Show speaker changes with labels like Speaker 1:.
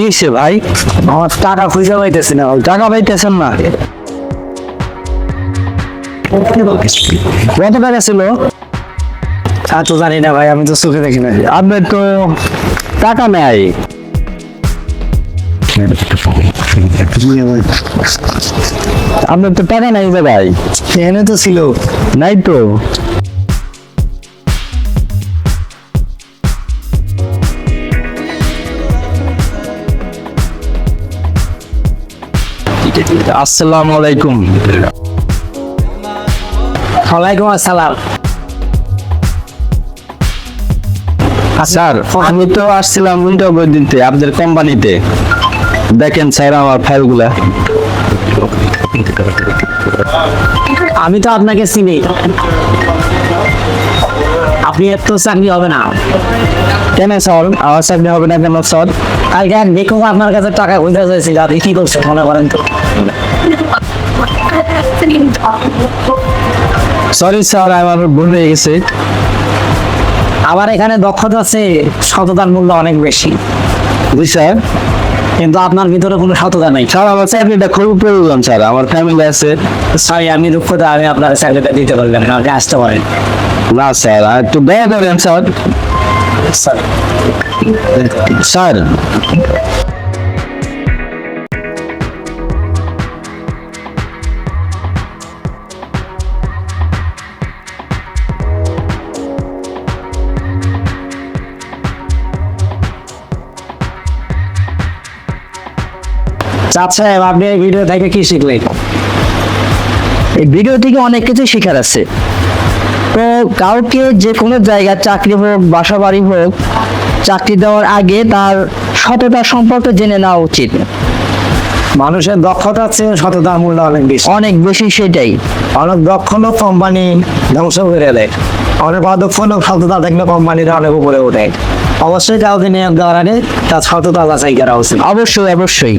Speaker 1: কি হয়েছে ভাই?
Speaker 2: আমার টাকা খুঁজে পাইতেছি না
Speaker 1: টাকা পাইতেছেন না? কত টাকা ছিল?
Speaker 2: তা তো জানি না ভাই আমি তো চোখে দেখি না
Speaker 1: আপনার তো টাকা নেই। আপনার তো টাকা নাই যে ভাই।
Speaker 2: এখানে তো ছিল।
Speaker 1: নাই তো। আসসালামু আলাইকুম।
Speaker 2: ওয়ালাইকুম আসসালাম।
Speaker 1: স্যার আমি তো আসছিলাম উইন্ডো দিতে আপনাদের কোম্পানিতে। দেখেন স্যার আমার ফাইলগুলা।
Speaker 2: আমি তো আপনাকে চিনি। চাকরি হবে না।
Speaker 1: কেন স্যার? আমার চাকরি হবে না কেন স্যার?
Speaker 2: কালকে এক দেখো আপনার কাছে টাকা চাইছিল আপনি কি করছেন মনে করেন তো?
Speaker 1: সরি স্যার আমার ভুল হয়ে গেছে।
Speaker 2: আবার এখানে দক্ষতা আছে সততার মূল্য অনেক বেশি।
Speaker 1: স্যার।
Speaker 2: কিন্তু আপনার ভিতরে কোনো সততা নেই।
Speaker 1: স্যার আমার চাকরিটা খুব প্রয়োজন স্যার। আমার ফ্যামিলি আছে।
Speaker 2: স্যার আমি দুঃখতা আমি আপনার চাকরিটা দিতে পারলাম না আপনি আসতে পারেন
Speaker 1: না স্যার একটু দয়া করেন স্যার। স্যার
Speaker 2: চাঁদ সাহেব আপনি এই ভিডিও থেকে কি শিখলেন?
Speaker 3: এই ভিডিও থেকে অনেক কিছু শেখার আছে। তো কাউকে যে কোনো জায়গায় চাকরি হোক বাসা বাড়ি হোক চাকরি দেওয়ার আগে তার সততা সম্পর্কে জেনে নেওয়া উচিত।
Speaker 2: মানুষের দক্ষতা আছে সততার মূল্য অনেক বেশি।
Speaker 3: অনেক বেশি সেটাই।
Speaker 2: অনেক দক্ষ লোক কোম্পানি ধ্বংস করে দেয়। অনেক অদক্ষ লোক সততা থাকলে কোম্পানিরা অনেক উপরে ওঠে। অবশ্যই কাউকে নিয়োগ দেওয়ার আগে তার সততা চাই করা উচিত।
Speaker 3: অবশ্যই অবশ্যই।